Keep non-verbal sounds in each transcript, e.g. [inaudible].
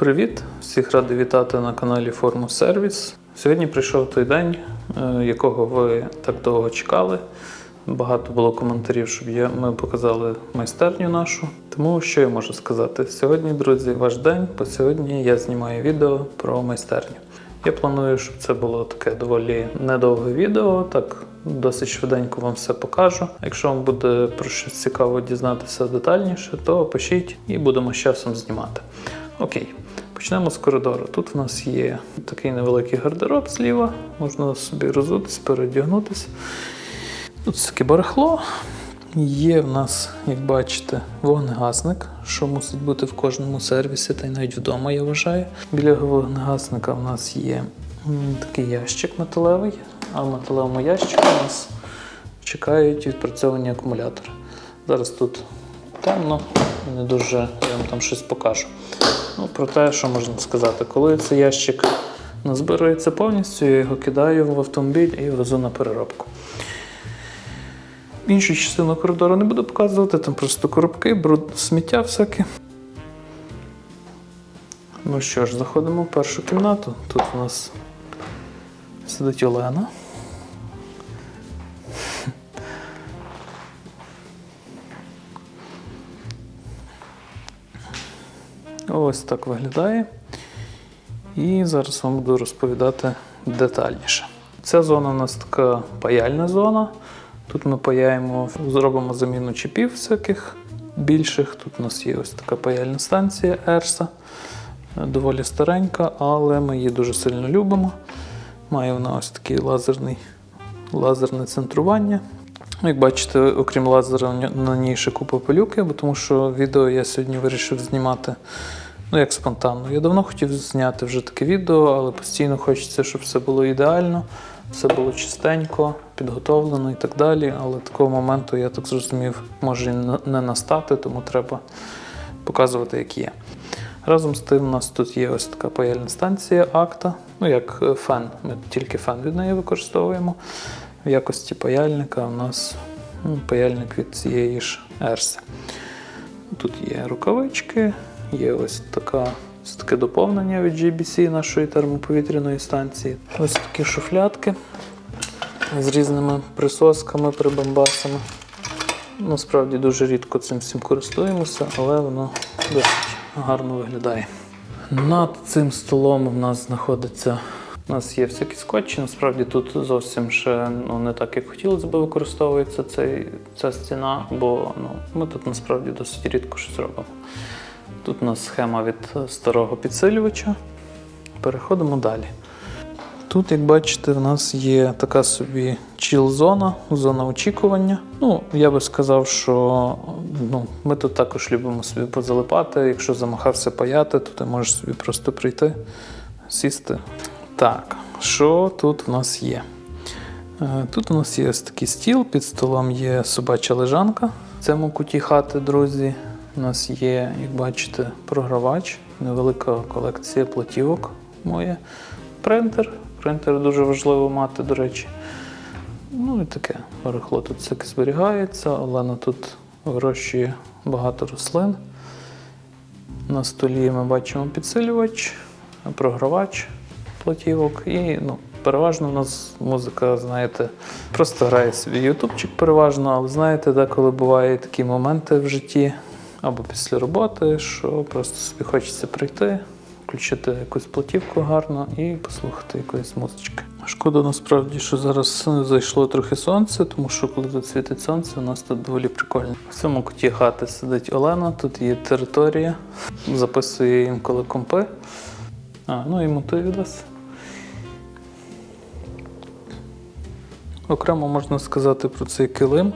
Привіт! Всіх радий вітати на каналі Форму Сервіс. Сьогодні прийшов той день, е, якого ви так довго чекали. Багато було коментарів, щоб ми показали майстерню нашу. Тому що я можу сказати? Сьогодні, друзі, ваш день, бо сьогодні я знімаю відео про майстерню. Я планую, щоб це було таке доволі недовге відео, так досить швиденько вам все покажу. Якщо вам буде про щось цікаво дізнатися детальніше, то пишіть і будемо з часом знімати. Окей, почнемо з коридору. Тут в нас є такий невеликий гардероб зліва, можна собі розутись, передягнутися. Тут таке барахло. Є в нас, як бачите, вогнегасник, що мусить бути в кожному сервісі, та й навіть вдома, я вважаю. Біля вогнегасника в нас є такий ящик металевий, а в металевому ящику у нас чекають відпрацьовані акумулятори. Зараз тут темно, не дуже я вам там щось покажу. Ну, про те, що можна сказати, коли цей ящик назбирується повністю, я його кидаю в автомобіль і везу на переробку. Іншу частину коридору не буду показувати, там просто коробки, бруд, сміття всяке. Ну що ж, заходимо в першу кімнату. Тут у нас сидить Олена. Ось так виглядає. І зараз вам буду розповідати детальніше. Ця зона у нас така паяльна зона. Тут ми паяємо, зробимо заміну чіпів всяких більших. Тут у нас є ось така паяльна станція Ерса. Доволі старенька, але ми її дуже сильно любимо. Має вона ось такий лазерний, лазерне центрування. Ну, Як бачите, окрім лазера, на ній ще купа пилюки, бо тому що відео я сьогодні вирішив знімати ну, як спонтанно. Я давно хотів зняти вже таке відео, але постійно хочеться, щоб все було ідеально, все було чистенько, підготовлено і так далі. Але такого моменту, я так зрозумів, може і не настати, тому треба показувати, як є. Разом з тим, у нас тут є ось така паяльна станція Акта, ну як е, фен. Ми тільки фен від неї використовуємо. В якості паяльника у нас ну, паяльник від цієї ж Ерси. Тут є рукавички, є ось така. Ось таке доповнення від GBC нашої термоповітряної станції. Ось такі шуфлятки з різними присосками, прибамбасами. Насправді дуже рідко цим всім користуємося, але воно досить гарно виглядає. Над цим столом в нас знаходиться. У нас є всякі скотчі. Насправді тут зовсім ще ну, не так, як хотілося б використовується цей, ця стіна, бо ну, ми тут насправді досить рідко щось робимо. Тут у нас схема від старого підсилювача. Переходимо далі. Тут, як бачите, в нас є така собі чіл-зона, зона очікування. Ну, я би сказав, що ну, ми тут також любимо собі позалипати. Якщо замахався паяти, то ти можеш собі просто прийти, сісти. Так, що тут в нас є? Е, Тут у нас є такий стіл, під столом є собача лежанка. В цьому куті хати, друзі, у нас є, як бачите, програвач, невелика колекція платівок моє. Принтер. Принтер дуже важливо мати, до речі. Ну і таке барахло тут всяке зберігається. Олена тут вирощує багато рослин. На столі ми бачимо підсилювач, програвач платівок і ну, переважно у нас музика, знаєте, просто грає собі ютубчик переважно, але знаєте, деколи бувають такі моменти в житті або після роботи, що просто собі хочеться прийти, включити якусь платівку гарно і послухати якоїсь музички. Шкода насправді, що зараз зайшло трохи сонце, тому що коли тут світить сонце, у нас тут доволі прикольно. В цьому куті хати сидить Олена, тут є територія, записує інколи компи. А, ну і монтує відос. Окремо можна сказати про цей килим.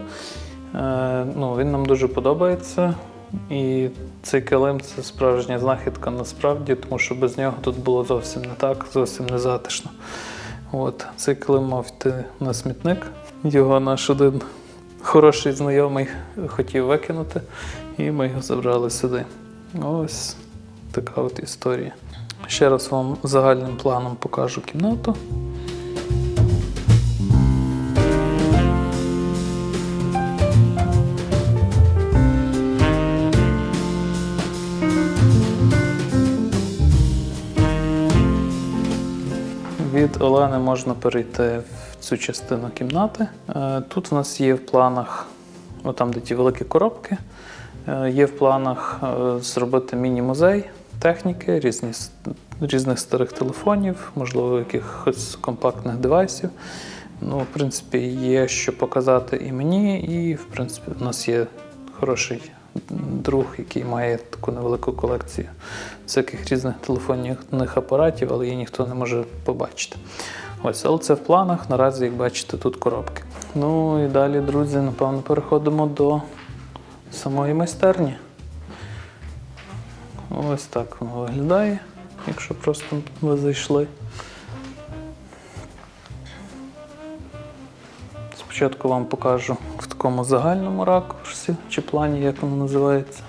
Е, ну, він нам дуже подобається. І цей килим це справжня знахідка насправді, тому що без нього тут було зовсім не так, зовсім не затишно. От, цей килим мав йти на смітник. Його наш один хороший знайомий хотів викинути, і ми його забрали сюди. Ось така от історія. Ще раз вам загальним планом покажу кімнату. Олени можна перейти в цю частину кімнати. Е, Тут в нас є в планах, отам, де ті великі коробки, е, є в планах е, зробити міні-музей техніки, різні, різних старих телефонів, можливо, якихось компактних девайсів. Ну, в принципі, є що показати і мені, і в принципі, у нас є хороший друг, який має таку невелику колекцію всяких різних телефонних апаратів, але її ніхто не може побачити. Ось, але це в планах. Наразі, як бачите, тут коробки. Ну і далі, друзі, напевно, переходимо до самої майстерні. Ось так воно виглядає, якщо просто ви зайшли. Спочатку вам покажу в такому загальному ракурсі чи плані, як воно називається.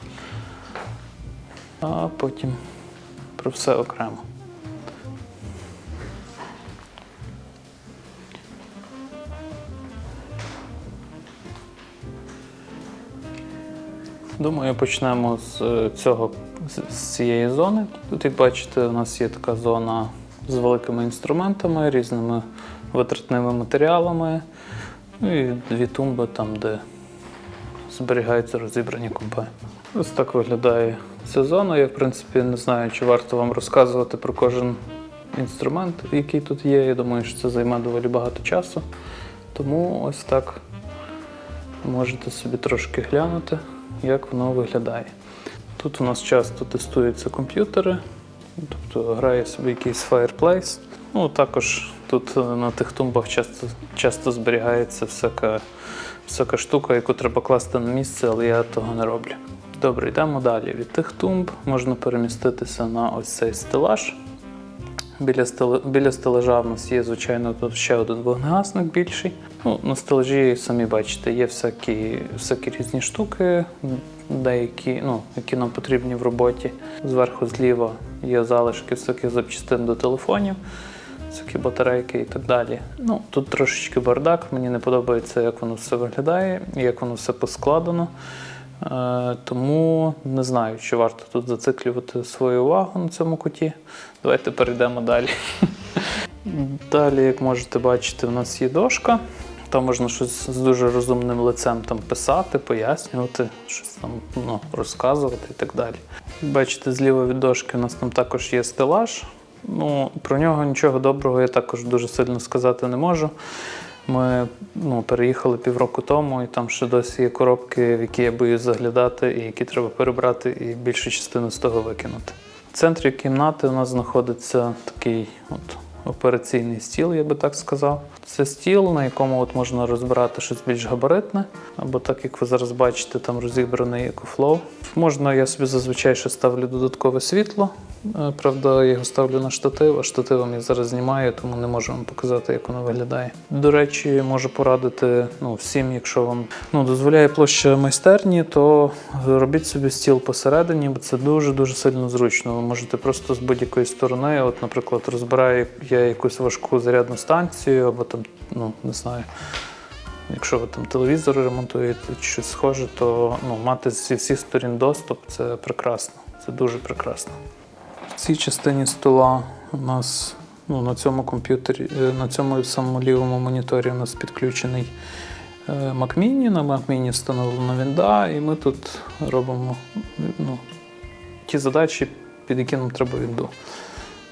А потім про все окремо. Думаю, почнемо з е, цього з- цієї зони. Тут, як бачите, у нас є така зона з великими інструментами, різними витратними матеріалами. Ну і дві тумби там, де зберігаються розібрані компи. Ось так виглядає ця зона. Я, в принципі, не знаю, чи варто вам розказувати про кожен інструмент, який тут є. Я думаю, що це займе доволі багато часу. Тому ось так можете собі трошки глянути, як воно виглядає. Тут у нас часто тестуються комп'ютери, тобто грає собі якийсь Fireplace. Ну, також тут е, на тих тумбах часто, часто зберігається всяка, всяка штука, яку треба класти на місце, але я того не роблю. Добре, йдемо далі. Від тих тумб можна переміститися на ось цей стелаж. Біля, стеле, біля стелажа в нас є, звичайно, тут ще один вогнегасник більший. Ну, на стелажі, самі бачите, є всякі, всякі різні штуки, деякі, ну, які нам потрібні в роботі. Зверху зліва є залишки всяких запчастин до телефонів, всякі батарейки і так далі. Ну, тут трошечки бардак, мені не подобається, як воно все виглядає, як воно все поскладено. Е, Тому не знаю, чи варто тут зациклювати свою увагу на цьому куті. Давайте перейдемо далі. [laughs] Далі, як можете бачити, у нас є дошка. Там можна щось з дуже розумним лицем там писати, пояснювати, щось там ну, розказувати і так далі. Бачите, зліва від дошки у нас там також є стелаж. Ну, про нього нічого доброго я також дуже сильно сказати не можу. Ми ну, переїхали півроку тому, і там ще досі є коробки, в які я боюсь заглядати, і які треба перебрати, і більшу частину з того викинути. В центрі кімнати у нас знаходиться такий от операційний стіл, я би так сказав. Це стіл, на якому от можна розбирати щось більш габаритне, або так як ви зараз бачите, там розібраний EcoFlow. Можна, я собі зазвичай ще ставлю додаткове світло. Е, Правда, я його ставлю на штатив, а штативом я зараз знімаю, тому не можу вам показати, як воно виглядає. До речі, можу порадити ну, всім, якщо вам ну, дозволяє площа майстерні, то робіть собі стіл посередині, бо це дуже-дуже сильно зручно. Ви можете просто з будь-якої сторони, от, наприклад, розбираю я якусь важку зарядну станцію, або там, ну, не знаю. Якщо ви там телевізор ремонтуєте чи щось схоже, то ну, мати зі всіх сторін доступ це прекрасно. Це дуже прекрасно. В цій частині стола у нас ну, на цьому комп'ютері, е, на цьому самому лівому моніторі у нас підключений е, Mac Mini. На Mac Mini встановлена вінда, і ми тут робимо ну, ті задачі, під які нам треба вінду.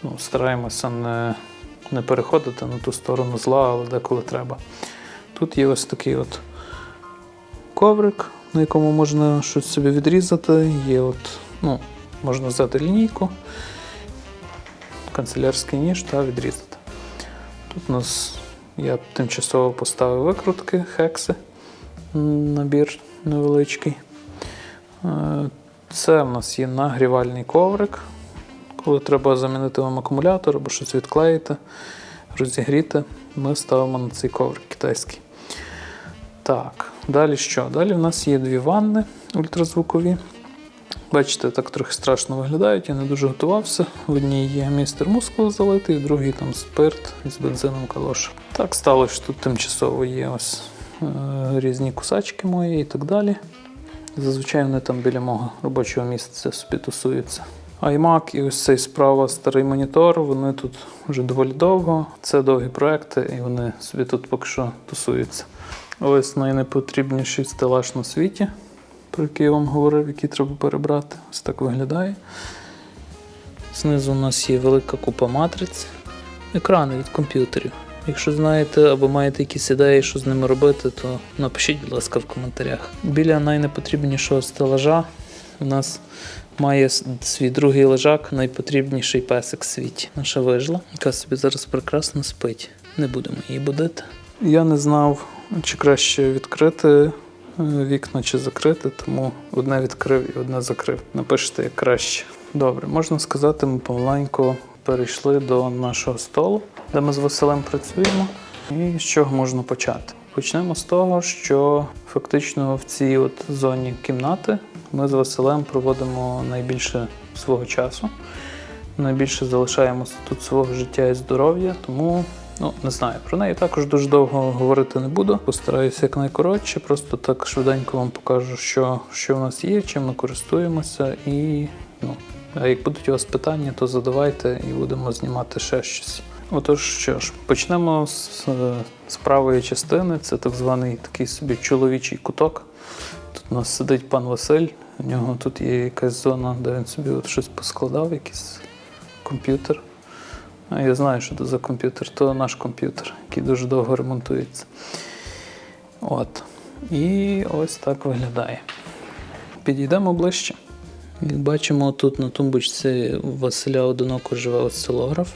Ну, стараємося не, не переходити на ту сторону зла, але деколи треба. Тут є ось такий от коврик, на якому можна щось собі відрізати. Є от, ну, можна взяти лінійку, канцелярський ніж та відрізати. Тут у нас я тимчасово поставив викрутки, хекси, набір невеличкий. Е, Це в нас є нагрівальний коврик. Коли треба замінити вам акумулятор або щось відклеїти, розігріти, ми ставимо на цей коврик китайський. Так, далі що? Далі в нас є дві ванни ультразвукові. Бачите, так трохи страшно виглядають, я не дуже готувався. В одній є містер мускул залитий, в другій там спирт з бензином калош. Так сталося, що тут тимчасово є ось е, різні кусачки мої і так далі. Зазвичай вони там біля мого робочого місця собі тусуються. iMac і ось цей справа старий монітор. Вони тут вже доволі довго. Це довгі проекти, і вони собі тут поки що тусуються. Ось найнепотрібніший стелаж на світі, про який я вам говорив, який треба перебрати. Ось так виглядає. Знизу у нас є велика купа матриць, екрани від комп'ютерів. Якщо знаєте або маєте якісь ідеї, що з ними робити, то напишіть, будь ласка, в коментарях. Біля найнепотрібнішого стелажа у нас має свій другий лежак, найпотрібніший песик в світі. Наша вижла, яка собі зараз прекрасно спить. Не будемо її будити. Я не знав, чи краще відкрити е, вікна чи закрити, тому одне відкрив і одне закрив. Напишіть, як краще. Добре, можна сказати, ми помаленьку перейшли до нашого столу, де ми з Василем працюємо. І з чого можна почати? Почнемо з того, що фактично в цій от зоні кімнати ми з Василем проводимо найбільше свого часу. Найбільше залишаємося тут свого життя і здоров'я, тому ну не знаю. Про неї також дуже довго говорити не буду. Постараюся якнайкоротше, просто так швиденько вам покажу, що, що в нас є, чим ми користуємося, і ну, а як будуть у вас питання, то задавайте і будемо знімати ще щось. Отож, що ж, почнемо з, з правої частини. Це так званий такий собі чоловічий куток. Тут у нас сидить пан Василь. У нього тут є якась зона, де він собі от щось поскладав, якийсь комп'ютер. А я знаю, що це за комп'ютер, то наш комп'ютер, який дуже довго ремонтується. От. І ось так виглядає. Підійдемо ближче. Як бачимо, тут на тумбочці Василя одиноко живе осцилограф.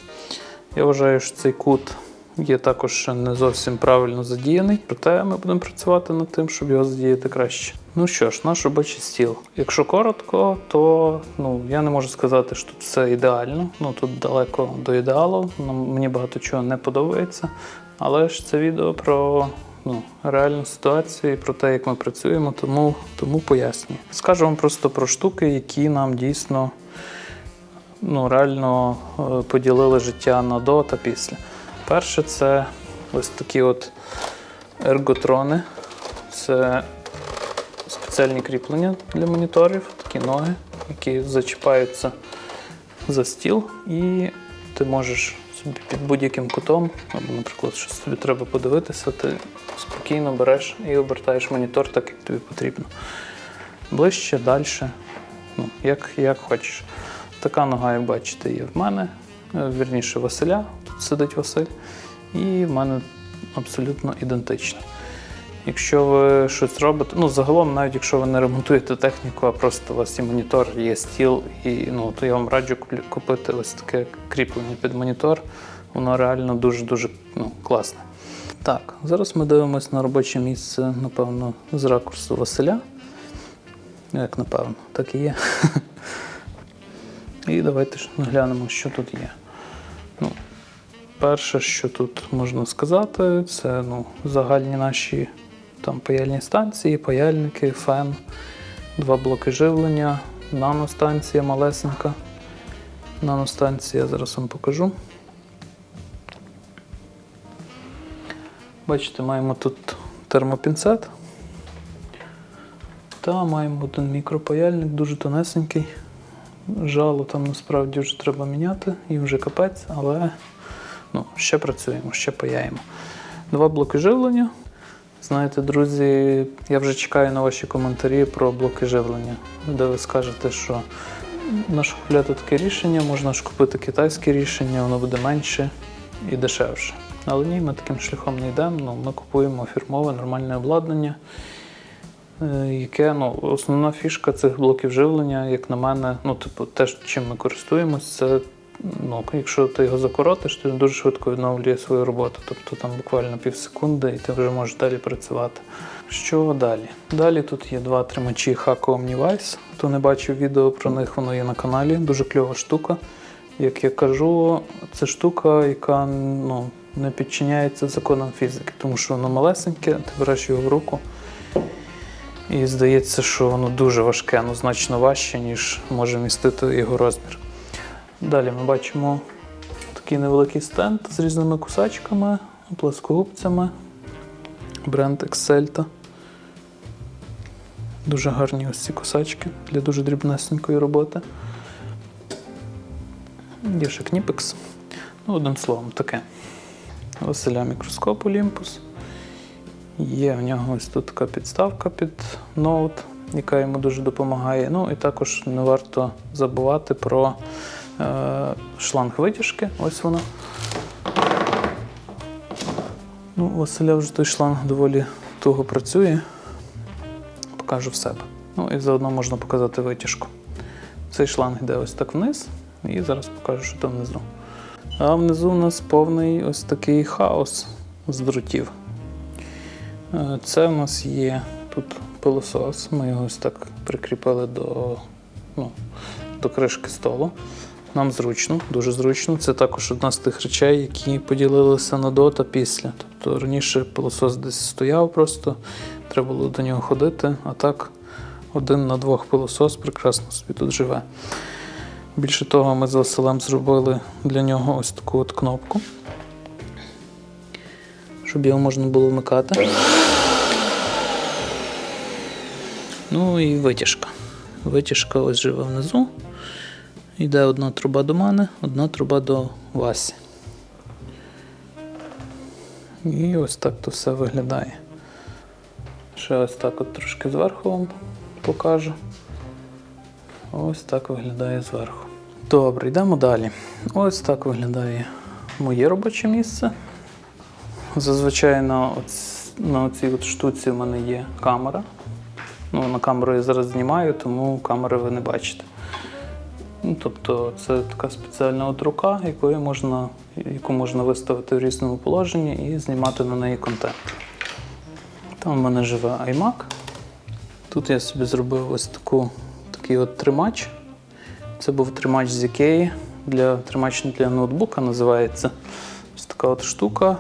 Я вважаю, що цей кут є також ще не зовсім правильно задіяний, проте ми будемо працювати над тим, щоб його задіяти краще. Ну що ж, наш робочий стіл. Якщо коротко, то ну, я не можу сказати, що тут все ідеально. Ну тут далеко до ідеалу. Ну, мені багато чого не подобається. Але ж це відео про ну, реальну ситуацію і про те, як ми працюємо, тому, тому пояснюю. Скажу вам просто про штуки, які нам дійсно ну, реально е, поділили життя на до та після. Перше, це ось такі от ерготрони. Це спеціальні кріплення для моніторів, такі ноги, які зачіпаються за стіл, і ти можеш собі під будь-яким кутом, або, наприклад, щось тобі треба подивитися, ти спокійно береш і обертаєш монітор так, як тобі потрібно. Ближче, далі, ну, як, як хочеш. Така нога, як бачите, є в мене, е, вірніше Василя, тут сидить Василь, і в мене абсолютно ідентична. Якщо ви щось робите, ну загалом, навіть якщо ви не ремонтуєте техніку, а просто у вас є монітор, є стіл, і ну то я вам раджу купити ось таке кріплення під монітор. Воно реально дуже-дуже ну, класне. Так, зараз ми дивимося на робоче місце, напевно, з ракурсу Василя. Як напевно, так і є. [laughs] І давайте ж глянемо, що тут є. Ну, перше, що тут можна сказати, це ну, загальні наші там, паяльні станції, паяльники, фен, два блоки живлення, наностанція малесенька. Наностанція зараз вам покажу. Бачите, маємо тут термопінцет. Та маємо один мікропаяльник, дуже тонесенький. Жало там насправді вже треба міняти, їм вже капець, але ну, ще працюємо, ще паяємо. Два блоки живлення. Знаєте, друзі, я вже чекаю на ваші коментарі про блоки живлення, де ви скажете, що на що купляти таке рішення, можна ж купити китайське рішення, воно буде менше і дешевше. Але ні, ми таким шляхом не йдемо. Ну, ми купуємо фірмове нормальне обладнання, яке ну, основна фішка цих блоків живлення, як на мене, ну, типу, те, чим ми користуємося, це ну, якщо ти його закоротиш, то він дуже швидко відновлює свою роботу. Тобто там буквально пів секунди і ти вже можеш далі працювати. Що далі? Далі тут є два тримачі Haco Omnivice. Хто не бачив відео про них, воно є на каналі. Дуже кльова штука. Як я кажу, це штука, яка ну, не підчиняється законам фізики, тому що воно малесеньке, ти береш його в руку. І здається, що воно дуже важке, ну значно важче, ніж може містити його розмір. Далі ми бачимо такий невеликий стенд з різними кусачками, плоскогубцями, бренд Excelta. Дуже гарні ось ці кусачки для дуже дрібнесенької роботи. Є ще Кніпекс. Ну, одним словом, таке. Василя мікроскоп Olympus. Є в нього ось тут така підставка під ноут, яка йому дуже допомагає. Ну і також не варто забувати про е, шланг витяжки. Ось вона. Ну, Василя вже той шланг доволі туго працює. Покажу в себе. Ну і заодно можна показати витяжку. Цей шланг йде ось так вниз, і зараз покажу, що там внизу. А внизу у нас повний ось такий хаос з дротів. Е, Це у нас є тут пилосос. Ми його ось так прикріпили до, ну, до кришки столу. Нам зручно, дуже зручно. Це також одна з тих речей, які поділилися на до та після. Тобто раніше пилосос десь стояв просто, треба було до нього ходити, а так один на двох пилосос прекрасно собі тут живе. Більше того, ми з Василем зробили для нього ось таку от кнопку, щоб його можна було вмикати. Ну і витяжка. Витяжка ось живе внизу. Йде одна труба до мене, одна труба до Васі. І ось так то все виглядає. Ще ось так от трошки зверху вам покажу. Ось так виглядає зверху. Добре, йдемо далі. Ось так виглядає моє робоче місце. Зазвичай на, оць, на цій штуці в мене є камера. Ну, на камеру я зараз знімаю, тому камери ви не бачите. Ну, тобто це така спеціальна от рука, якою можна, яку можна виставити в різному положенні і знімати на неї контент. Там в мене живе iMac. Тут я собі зробив ось таку, такий от тримач. Це був тримач з Ікеї для тримач для ноутбука називається. Ось така от штука.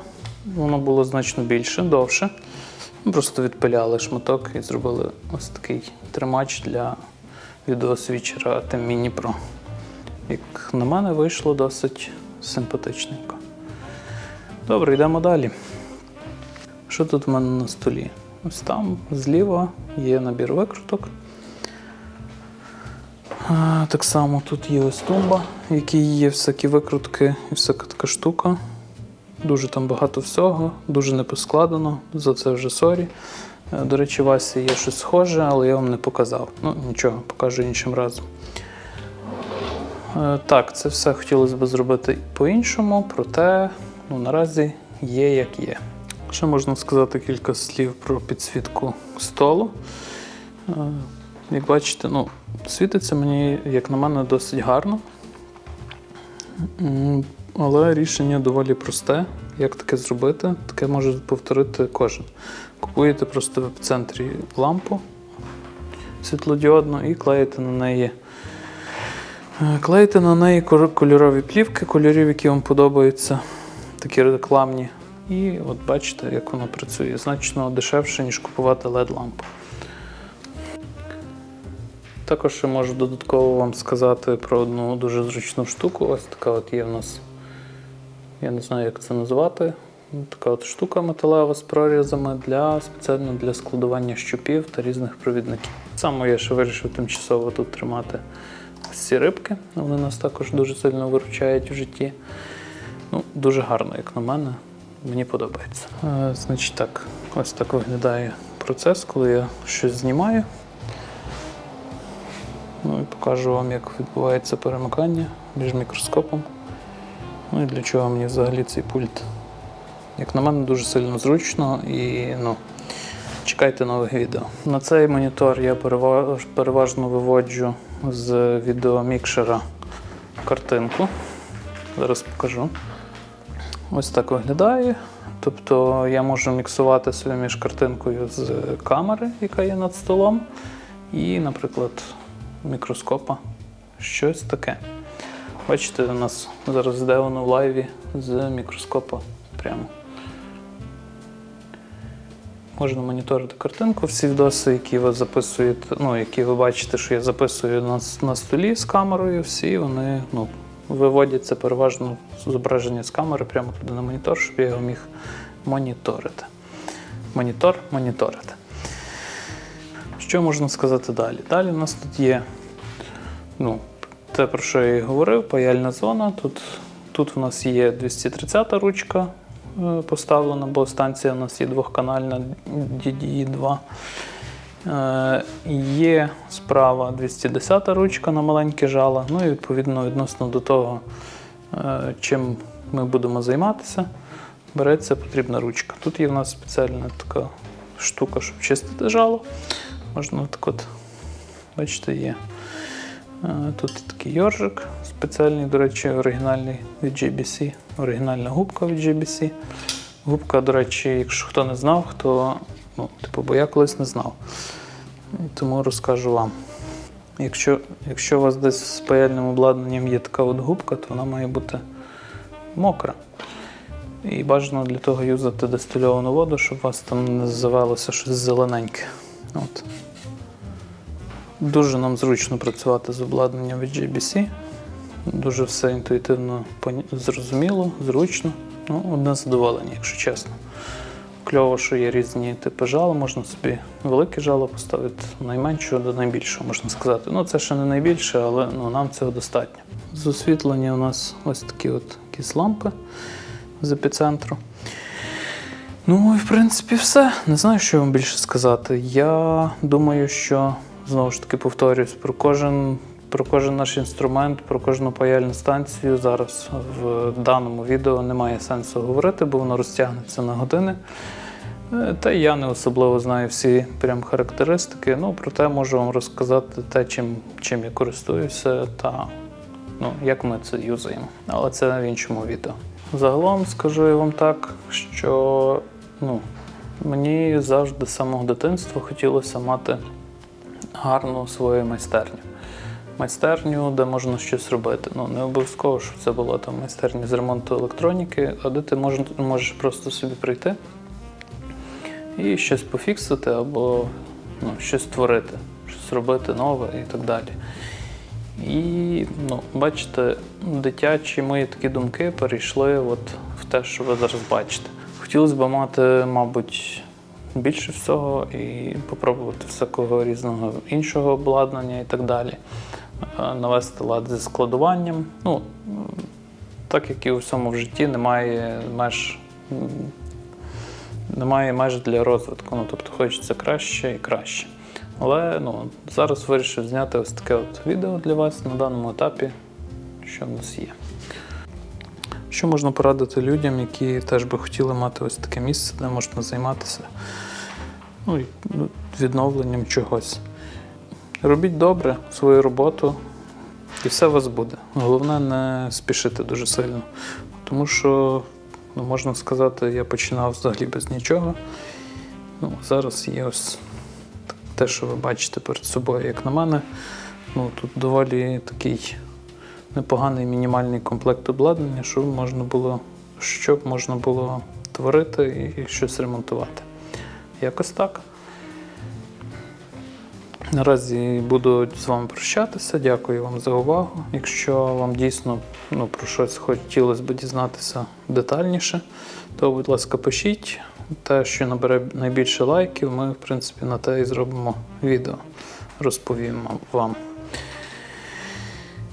Воно було значно більше, довше. Ми Просто відпиляли шматок і зробили ось такий тримач для відеосвічера Atem Mini Pro. Як на мене, вийшло досить симпатичненько. Добре, йдемо далі. Що тут в мене на столі? Ось там зліва є набір викруток. Так само тут є ось тумба, в якій є всякі викрутки і всяка така штука. Дуже там багато всього, дуже не поскладено, за це вже сорі. Е, До речі, Васі є щось схоже, але я вам не показав. Ну, нічого, покажу іншим разом. Е, Так, це все хотілося б зробити по-іншому, проте ну, наразі є як є. Ще можна сказати кілька слів про підсвітку столу. Е, Як бачите, ну, світиться мені, як на мене, досить гарно. Але рішення доволі просте. Як таке зробити? Таке може повторити кожен. Купуєте просто в епіцентрі лампу світлодіодну і клеїте на неї. е, Клеїте на неї кольорові плівки, кольорів, які вам подобаються, такі рекламні. І от бачите, як воно працює. Значно дешевше, ніж купувати LED-лампу. Також ще можу додатково вам сказати про одну дуже зручну штуку. Ось така от є в нас, я не знаю, як це назвати. Така от штука металева з прорізами для спеціально для складування щупів та різних провідників. Саме я ще вирішив тимчасово тут тримати ці рибки. Вони нас також дуже сильно виручають в житті. Ну, дуже гарно, як на мене. Мені подобається. Е, значить так, ось так виглядає процес, коли я щось знімаю. Ну і покажу вам, як відбувається перемикання між мікроскопом. Ну і для чого мені взагалі цей пульт. Як на мене, дуже сильно зручно і ну, чекайте нових відео. На цей монітор я переважно виводжу з відеомікшера картинку. Зараз покажу. Ось так виглядає. Тобто я можу міксувати собі між картинкою з камери, яка є над столом, і, наприклад, мікроскопа. Щось таке. Бачите, у нас зараз йде воно в лайві з мікроскопа прямо. Можна моніторити картинку. Всі відоси, які ви записуєте, ну, які ви бачите, що я записую на, на столі з камерою, всі вони ну, виводяться переважно зображення з камери прямо туди на монітор, щоб я його міг моніторити. Монітор моніторити. Що можна сказати далі? Далі у нас тут є ну, те, про що я і говорив, паяльна зона. Тут, тут в нас є 230 ручка е, поставлена, бо станція у нас є двохканальна DDI 2. Е, Є справа 210 ручка на маленьке жало. Ну і відповідно відносно до того, е, чим ми будемо займатися, береться потрібна ручка. Тут є в нас спеціальна така штука, щоб чистити жало. Можна так от, бачите, є. Тут такий йоржик спеціальний, до речі, оригінальний від JBC, оригінальна губка від JBC. Губка, до речі, якщо хто не знав, хто, ну, типу, бо я колись не знав. Тому розкажу вам. Якщо, якщо у вас десь з паяльним обладнанням є така от губка, то вона має бути мокра. І бажано для того юзати дистильовану воду, щоб у вас там не завелося щось зелененьке. От. Дуже нам зручно працювати з обладнанням від JBC. Дуже все інтуїтивно зрозуміло, зручно. Ну, одне задоволення, якщо чесно. Кльово, що є різні типи жала, можна собі велике жало поставити найменшого до найбільшого, можна сказати. Ну, це ще не найбільше, але ну, нам цього достатньо. З освітлення у нас ось такі от якісь лампи з епіцентру. Ну і в принципі все. Не знаю, що вам більше сказати. Я думаю, що знову ж таки повторюсь, про кожен, про кожен наш інструмент, про кожну паяльну станцію зараз в даному відео немає сенсу говорити, бо воно розтягнеться на години. Е, Та я не особливо знаю всі прям характеристики. Ну, проте можу вам розказати те, чим, чим я користуюся та ну, як ми це юзаємо. Але це в іншому відео. Загалом скажу я вам так, що ну, мені завжди з самого дитинства хотілося мати гарну свою майстерню. Майстерню, де можна щось робити. Ну, не обов'язково, щоб це було там майстерня з ремонту електроніки, а де ти мож, можеш просто собі прийти і щось пофіксити або ну, щось створити, щось робити нове і так далі. І ну, бачите, дитячі мої такі думки перейшли от в те, що ви зараз бачите. Хотілося б мати, мабуть, більше всього і попробувати всякого різного іншого обладнання і так далі. Е, Навести лад зі складуванням. Ну, так як і у всьому в житті, немає меж, немає меж для розвитку. Ну, тобто хочеться краще і краще. Але ну, зараз вирішив зняти ось таке от відео для вас на даному етапі, що в нас є. Що можна порадити людям, які теж би хотіли мати ось таке місце, де можна займатися ну, ну, відновленням чогось. Робіть добре свою роботу, і все у вас буде. Головне не спішити дуже сильно. Тому що, ну, можна сказати, я починав взагалі без нічого. Ну, зараз є ось те, що ви бачите перед собою, як на мене. Ну, тут доволі такий непоганий мінімальний комплект обладнання, щоб можна було, щоб можна було творити і щось ремонтувати. Якось так. Наразі буду з вами прощатися. Дякую вам за увагу. Якщо вам дійсно ну, про щось хотілося б дізнатися детальніше, то, будь ласка, пишіть. Те, що набере найбільше лайків, ми, в принципі, на те і зробимо відео. Розповімо вам.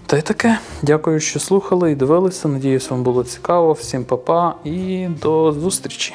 Та й таке. Дякую, що слухали і дивилися. Надіюсь, вам було цікаво. Всім па-па і до зустрічі!